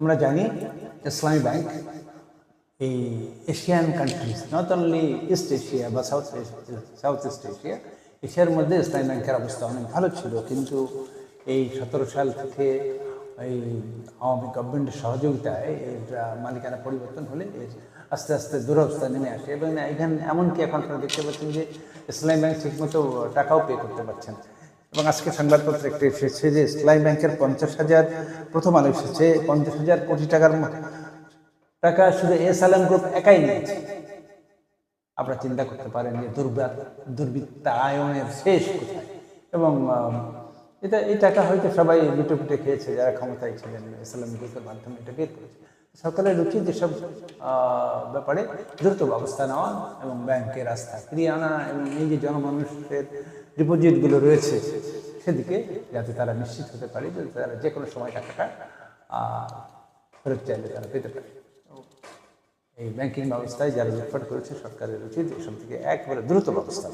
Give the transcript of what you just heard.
আমরা জানি ইসলামী ব্যাংক এই Asian countries not only east Asia বা সাউথ সাউথ ইস্ট এশিয়া এশিয়ার মধ্যে ইসলামী ব্যাংকের অবস্থা অনেক ভালো ছিল কিন্তু এই সতেরো সাল থেকে এই আওয়ামী গভর্নমেন্টের সহযোগিতায় আহ, মালিকানা পরিবর্তন হলে এর আস্তে আস্তে দুরবস্থা নেমে আসে এবং এখানে এমনকি এখন আপনারা দেখতে পাচ্ছেন যে ইসলামী ব্যাংক ঠিকমতো টাকাও পে করতে পারছেন। এবং আজকে সংবাদপত্রে একটি এসেছে যে ইসলামী ব্যাংকের পঞ্চাশ হাজার, প্রথম আলো এসেছে, পঞ্চাশ হাজার কোটি টাকার টাকা শুধু এস আলম গ্রুপ একাই নিয়েছে। আপনারা চিন্তা করতে পারেন যে দুর্বা দুর্বৃত্তায়নের শেষ এবং এটা, এই টাকা হয়তো সবাই লুটে ফুটে খেয়েছে, যারা ক্ষমতায় ছিলেন ইসলাম গ্রুপের মাধ্যমে এটা বের করেছে। সরকারের উচিত যেসব ব্যাপারে দ্রুত ব্যবস্থা নেওয়া এবং ব্যাংকের রাস্তা ফিরিয়ে আনা এবং এই যে জনমানুষের ডিপোজিটগুলো রয়েছে সেদিকে যাতে তারা নিশ্চিত হতে পারে যে তারা যে কোনো সময় টাকাটা ফেরত চাইলে তারা পেতে পারে এই ব্যাংকিং ব্যবস্থায় যারা লুটপাট করেছে, সরকারের উচিত এসব থেকে একবারে দ্রুত ব্যবস্থা।